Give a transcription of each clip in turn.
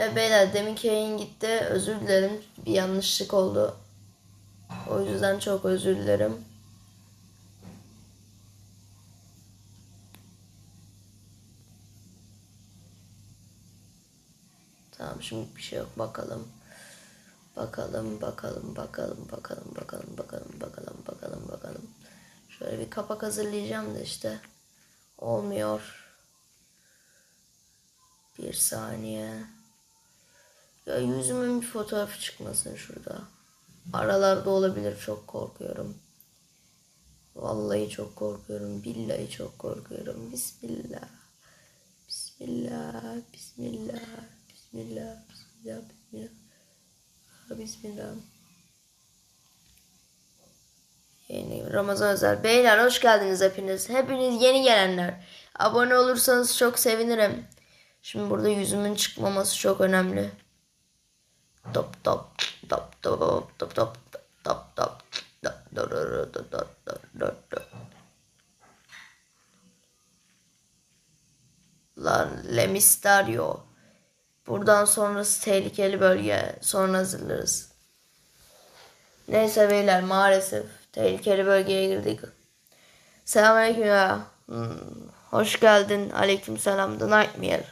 E, beyler deminki yayın gitti. Özür dilerim. Bir yanlışlık oldu. O yüzden çok özür dilerim. Tamam şimdi bir şey yok bakalım. Bakalım bakalım bakalım bakalım bakalım bakalım bakalım bakalım bakalım. Şöyle bir kapak hazırlayacağım da işte olmuyor. Bir saniye. Ya yüzümün bir fotoğrafı çıkmasın şurada. Aralarda olabilir çok korkuyorum. Vallahi çok korkuyorum. Billahi çok korkuyorum. Bismillah. Bismillah. Bismillah. Bismillah. Bismillah. Bismillah. Bismillah. Yeni Ramazan özel. Beyler hoş geldiniz hepiniz. Hepiniz yeni gelenler. Abone olursanız çok sevinirim. Şimdi burada yüzümün çıkmaması çok önemli. Top top top top top top top top top Lan Le Misterio. Buradan sonrası tehlikeli bölge. Sonra hazırlarız. Neyse beyler maalesef tehlikeli bölgeye girdik. Selamünaleyküm ya. Hmm, hoş geldin. Aleyküm selam. The Nightmare.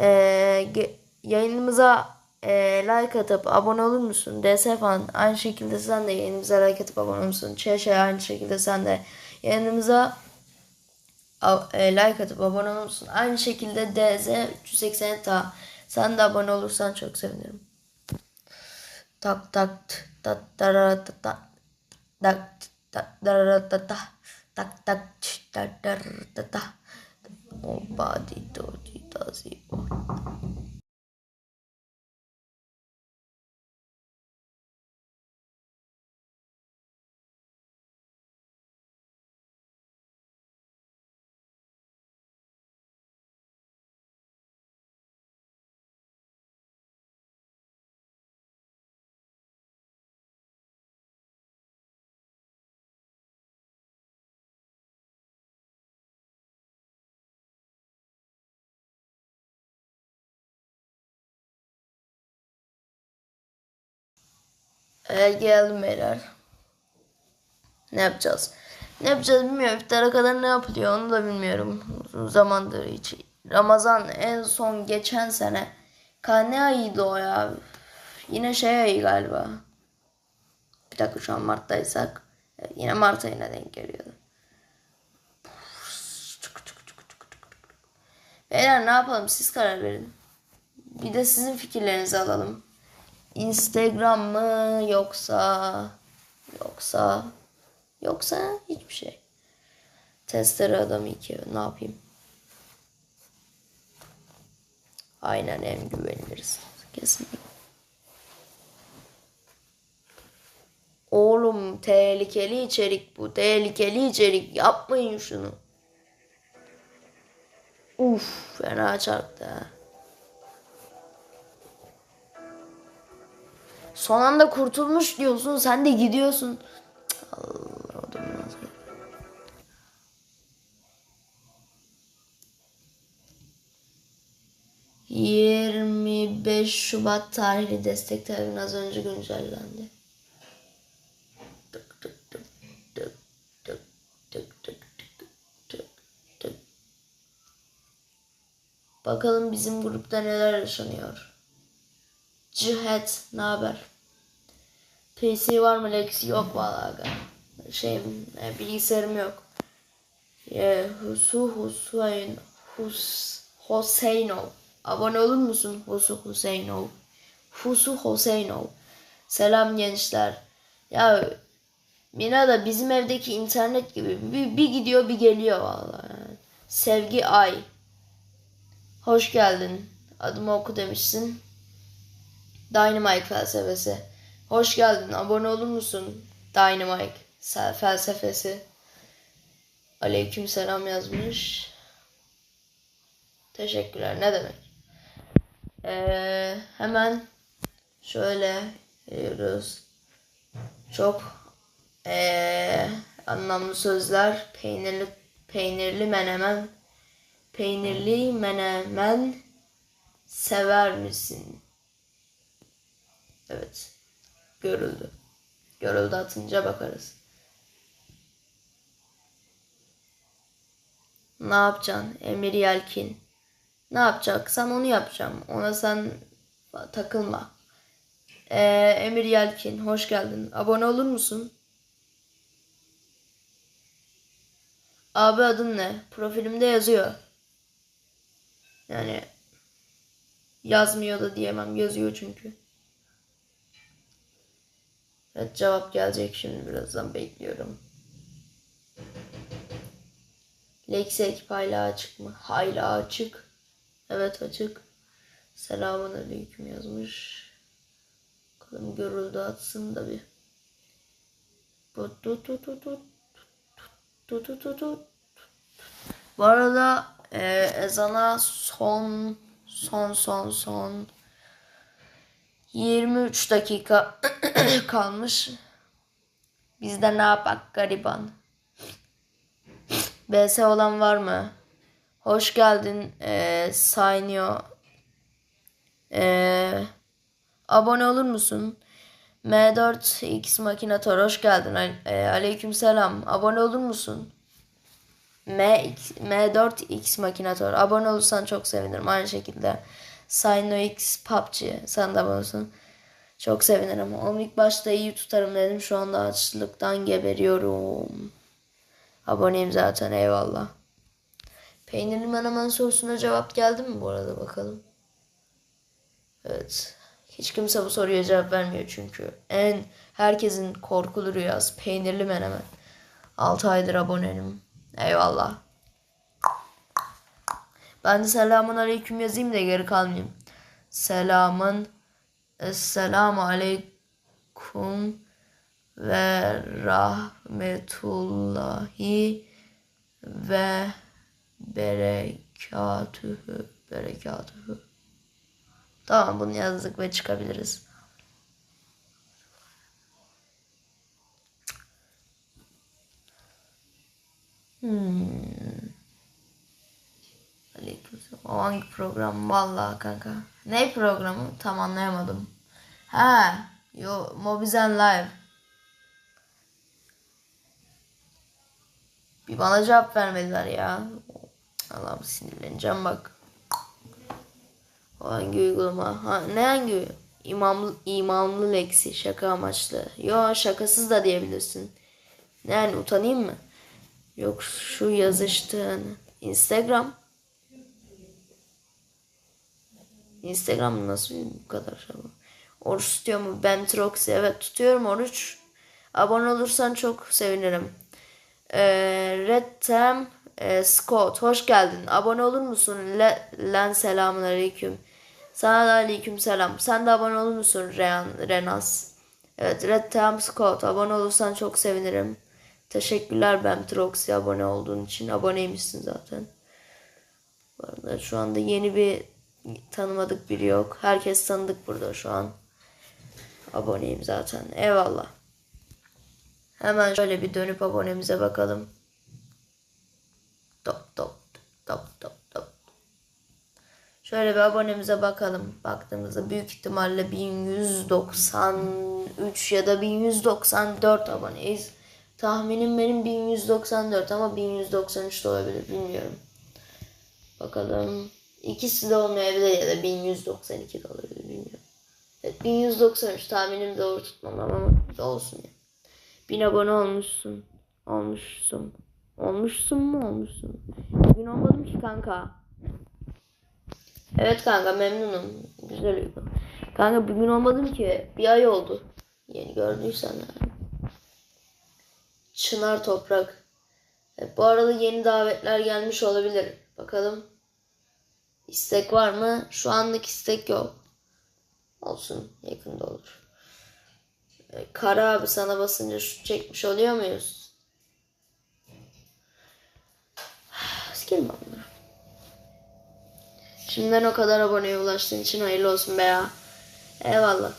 Ee, yayınımıza e, like atıp abone olur musun? Falan aynı şekilde sen de yayınımıza like atıp abone olur musun? Çeşe aynı şekilde sen de yayınımıza e, like atıp abone olur musun? Aynı şekilde DZ 380 ta sen de abone olursan çok sevinirim. Tak tak t- tak tarara ta ta tak tak tarara ta ta tak tak ç- tak Evet geldim. Ne yapacağız? Ne yapacağız bilmiyorum. İftara kadar ne yapılıyor onu da bilmiyorum. Uzun zamandır hiç. Ramazan en son geçen sene. Ka ne ayıydı o ya? Yine şey ayı galiba. Bir dakika şu an Mart'taysak. Evet, yine Mart ayına denk geliyordu. Beyler ne yapalım siz karar verin. Bir de sizin fikirlerinizi alalım. Instagram mı yoksa yoksa yoksa hiçbir şey. Testere adam iki ne yapayım? Aynen en güveniliriz. Kesinlikle. Oğlum tehlikeli içerik bu. Tehlikeli içerik. Yapmayın şunu. Uf fena çarptı ha. Son anda kurtulmuş diyorsun. Sen de gidiyorsun. Allah biraz- ...25 Şubat tarihli destek talebin az önce güncellendi. Bakalım bizim grupta neler yaşanıyor. Cihet, ne haber? PC var mı Lex? Yok vallahi aga. Şeyim, e, bilgisayarım yok. E, Husu Hüseyin Hus Hoseinov. Abone olur musun Husu Huseinov? Husu Hoseinov. Selam gençler. Ya Mina da bizim evdeki internet gibi bir, bir gidiyor bir geliyor vallahi. Sevgi Ay. Hoş geldin. Adımı oku demişsin. Dynamite felsefesi. Hoş geldin. Abone olur musun? Dynamite felsefesi. Aleyküm selam yazmış. Teşekkürler. Ne demek? Ee, hemen şöyle geliyoruz. Çok ee, anlamlı sözler. Peynirli peynirli menemen. Peynirli menemen sever misin? Evet. Görüldü. Görüldü atınca bakarız. Ne yapacaksın? Emir Yelkin. Ne yapacaksan onu yapacağım. Ona sen takılma. Ee, Emir Yelkin hoş geldin. Abone olur musun? Abi adın ne? Profilimde yazıyor. Yani yazmıyor da diyemem. Yazıyor çünkü. Evet cevap gelecek şimdi birazdan bekliyorum. Lexi ekip hala açık mı? Hala açık. Evet açık. Selamun aleyküm yazmış. Bakalım görüldü atsın da bir. Bu arada e, ezana son son son son 23 dakika kalmış. Biz de ne yapak gariban. BS olan var mı? Hoş geldin e, Saynio. E, abone olur musun? M4X Makinator hoş geldin. E, aleyküm selam. Abone olur musun? MX, M4X Makinator. Abone olursan çok sevinirim. Aynı şekilde Sino X PUBG. Sen de olsun. Çok sevinirim. Onu ilk başta iyi tutarım dedim. Şu anda açlıktan geberiyorum. Aboneyim zaten eyvallah. Peynirli menemen sorusuna cevap geldi mi bu arada bakalım. Evet. Hiç kimse bu soruya cevap vermiyor çünkü. En herkesin korkulu rüyası peynirli menemen. 6 aydır abonenim. Eyvallah. Ben de selamun aleyküm yazayım da geri kalmayayım. Selamın Esselamu aleyküm ve rahmetullahi ve berekatühü berekatühü. Tamam bunu yazdık ve çıkabiliriz. Hmm. Aleykümselam. O hangi program? Vallahi kanka. Ne programı? Tam anlayamadım. Ha, yo Mobizen Live. Bir bana cevap vermediler ya. Allah'ım sinirleneceğim bak. O hangi uygulama? Ha, ne hangi? İmamlı, imamlı leksi şaka amaçlı. Yo şakasız da diyebilirsin. Yani utanayım mı? Yok şu yazıştığın Instagram. Instagram nasıl bu kadar şey bu? Oruç tutuyor mu? Ben Troxy. Evet tutuyorum oruç. Abone olursan çok sevinirim. Ee, Red Tam e, Scott hoş geldin. Abone olur musun? Le, Len selamun aleyküm. Sana da aleyküm selam. Sen de abone olur musun Rehan, Renas? Evet Red Tam Scott abone olursan çok sevinirim. Teşekkürler Ben Troxy abone olduğun için. Aboneymişsin zaten. Bu arada şu anda yeni bir tanımadık biri yok. Herkes tanıdık burada şu an. Aboneyim zaten. Eyvallah. Hemen şöyle bir dönüp abonemize bakalım. Top top top top top. Şöyle bir abonemize bakalım. Baktığımızda büyük ihtimalle 1193 ya da 1194 aboneyiz. Tahminim benim 1194 ama 1193 de olabilir bilmiyorum. Bakalım. İkisi de olmayabilir ya da 1192 de olabilir bilmiyorum. Evet 1193 tahminim doğru tutmam ama olsun ya. 1000 abone olmuşsun. Olmuşsun. Olmuşsun mu olmuşsun? Bugün olmadım ki kanka. Evet kanka memnunum. Güzel uygun. Kanka bugün olmadım ki. Bir ay oldu. Yeni gördüysen. Çınar Toprak. Evet, bu arada yeni davetler gelmiş olabilir. Bakalım. İstek var mı? Şu anlık istek yok. Olsun. Yakında olur. Ee, Kara abi sana basınca şu çekmiş oluyor muyuz? Sikerim ben. Şimdiden o kadar aboneye ulaştığın için hayırlı olsun be ya. Eyvallah.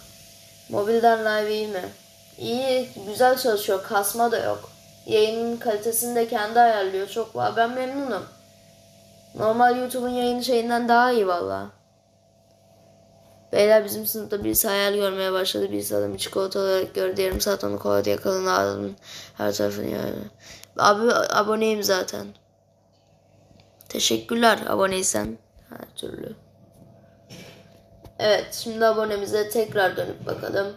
Mobilden live iyi mi? İyi, güzel çalışıyor. Kasma da yok. Yayının kalitesini de kendi ayarlıyor. Çok var. Ben memnunum. Normal YouTube'un yayını şeyinden daha iyi valla. Beyler bizim sınıfta birisi hayal görmeye başladı. Birisi adamı çikolata olarak gördü. Yarım saat onu kovaladı yakalandı adamın her tarafını yani. Abi aboneyim zaten. Teşekkürler aboneysen. Her türlü. Evet şimdi abonemize tekrar dönüp bakalım.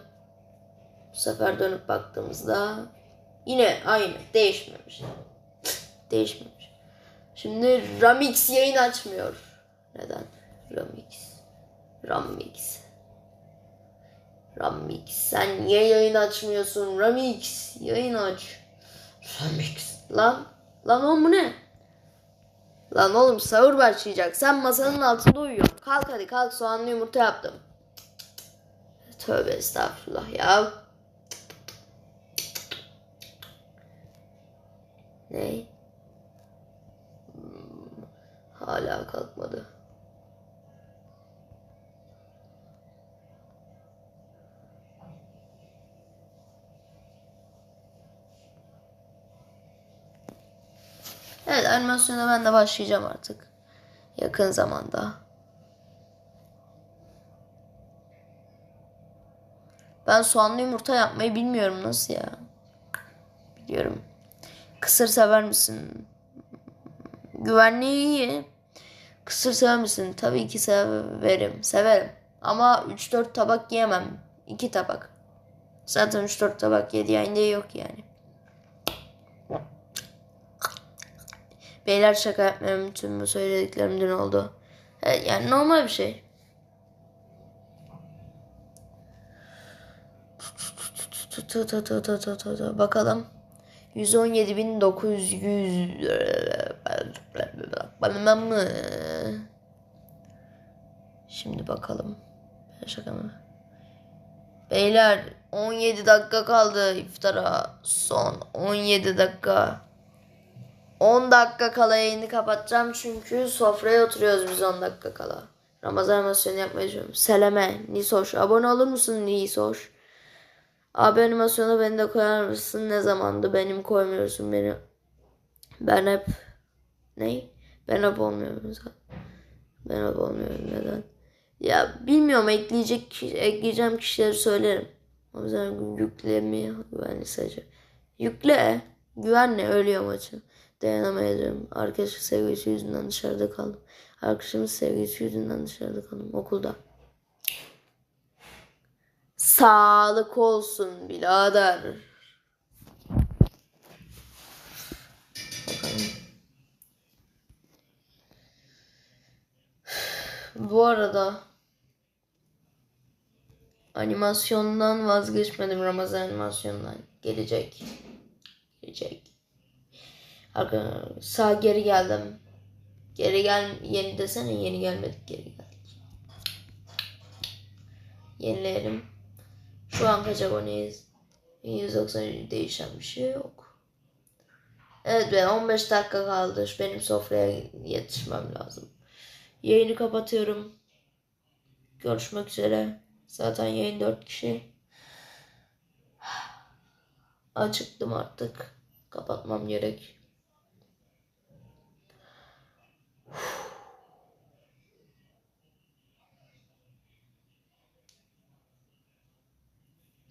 Bu sefer dönüp baktığımızda yine aynı değişmemiş. Değişmemiş. Şimdi Ramix yayın açmıyor. Neden? Ramix. Ramix. Ramix. Sen niye yayın açmıyorsun? Ramix. Yayın aç. Ramix. Lan. Lan oğlum bu ne? Lan oğlum sahur başlayacak. Sen masanın altında uyuyorsun. Kalk hadi kalk soğanlı yumurta yaptım. Tövbe estağfurullah ya. Ne? Hala kalkmadı. Evet animasyona ben de başlayacağım artık. Yakın zamanda. Ben soğanlı yumurta yapmayı bilmiyorum nasıl ya. Biliyorum. Kısır sever misin? Güvenliği iyi. Kısır sever misin? Tabii ki severim. Severim. Ama 3-4 tabak yiyemem. 2 tabak. Zaten 3-4 tabak yediğinde yok yani. Beyler şaka yapmıyorum. Tüm bu söylediklerim dün oldu. Yani normal bir şey. Bakalım. 117.900 Şimdi bakalım. Şaka mı? Beyler 17 dakika kaldı iftara. Son 17 dakika. 10 dakika kala yayını kapatacağım çünkü sofraya oturuyoruz biz 10 dakika kala. Ramazan animasyonu yapmayı düşünüyorum. Seleme, Nisoş. Abone olur musun Nisoş? Abi animasyonu beni de koyar mısın? Ne zamandı? Benim koymuyorsun beni. Ben hep... Ne? Ben hep olmuyorum zaten. Ben hep olmuyorum. Neden? Ya bilmiyorum ekleyecek ekleyeceğim kişileri söylerim. O yüzden yüklemi güvenli sadece. Yükle. Güvenle ölüyor maçı. Dayanamayacağım. Arkadaşım sevgisi yüzünden dışarıda kaldım. Arkadaşımın sevgisi yüzünden dışarıda kaldım okulda. Sağlık olsun birader. Bu arada animasyondan vazgeçmedim Ramazan animasyondan. Gelecek. Gelecek. Arkadaşlar sağ geri geldim. Geri gel yeni desene yeni gelmedik geri geldik. Yenileyelim. Şu an kaç aboneyiz? 190 değişen bir şey yok. Evet be 15 dakika kaldı. Benim sofraya yetişmem lazım. Yayını kapatıyorum. Görüşmek üzere. Zaten yayın 4 kişi. Acıktım artık. Kapatmam gerek.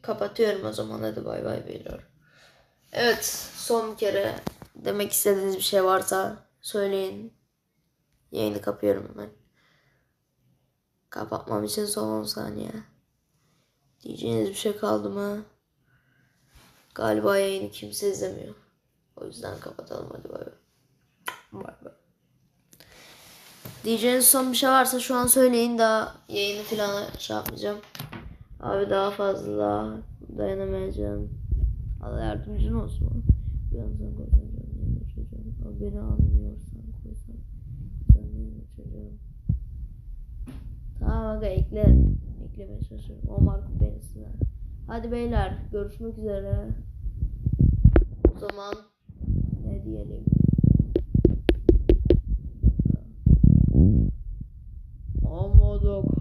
Kapatıyorum o zaman hadi bay bay beyler. Evet son bir kere demek istediğiniz bir şey varsa söyleyin. Yayını kapıyorum hemen. Kapatmam için son 10 saniye. Diyeceğiniz bir şey kaldı mı? Galiba yayını kimse izlemiyor. O yüzden kapatalım hadi bay bay. Bay bay. Diyeceğiniz son bir şey varsa şu an söyleyin daha yayını falan şey yapmayacağım. Abi daha fazla dayanamayacağım. Allah yardımcın olsun. Uyansan koysan canlı yayına çocuğum. Abi beni anlıyorsan koysan canlı yayına çocuğum. Tamam aga ekle. Eklemeye çalışıyorum. O Marco Beniz'le. Hadi beyler görüşmek üzere. O zaman ne diyelim? Amodok.